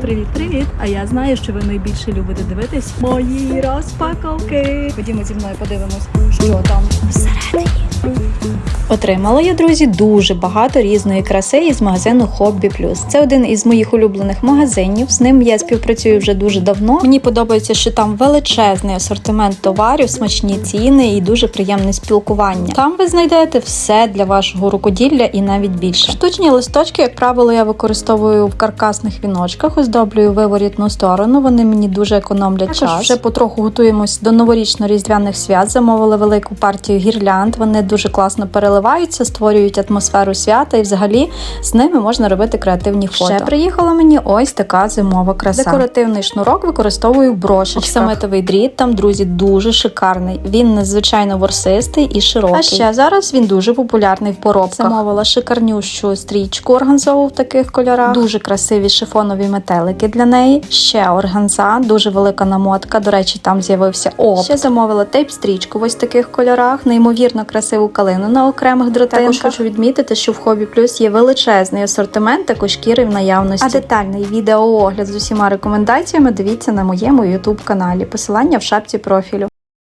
Привіт-привіт! А я знаю, що ви найбільше любите дивитись мої розпаковки. Ходімо зі мною подивимось, що там. Отримала я, друзі, дуже багато різної краси із магазину Hobby Plus. Це один із моїх улюблених магазинів. З ним я співпрацюю вже дуже давно. Мені подобається, що там величезний асортимент товарів, смачні ціни і дуже приємне спілкування. Там ви знайдете все для вашого рукоділля і навіть більше. Штучні листочки, як правило, я використовую в каркасних віночках, оздоблюю виворітну сторону. Вони мені дуже економлять час. Вже потроху готуємось до новорічно-різдвяних свят. Замовили велику партію гірлянд. Вони дуже класно переливаються, створюють атмосферу свята, і взагалі з ними можна робити креативні фото. Ще приїхала мені ось така зимова краса. Декоративний шнурок використовую в брошечках. Оксамитовий дріт там, друзі, дуже шикарний. Він надзвичайно ворсистий і широкий. А ще зараз він дуже популярний в поробках. Замовила шикарнющу стрічку органзову в таких кольорах. Дуже красиві шифонові метелики для неї. Ще органза, дуже велика намотка. До речі, там з'явився опт. Ще замовила тейп-стрічку в ось таких кольорах. Неймовірно красиву калину на окремих дротинках. Також хочу відмітити, що в Хобі Плюс є величезний асортимент також шкіри в наявності. А детальний відеоогляд з усіма рекомендаціями дивіться на моєму YouTube каналі. Посилання в шапці профілю.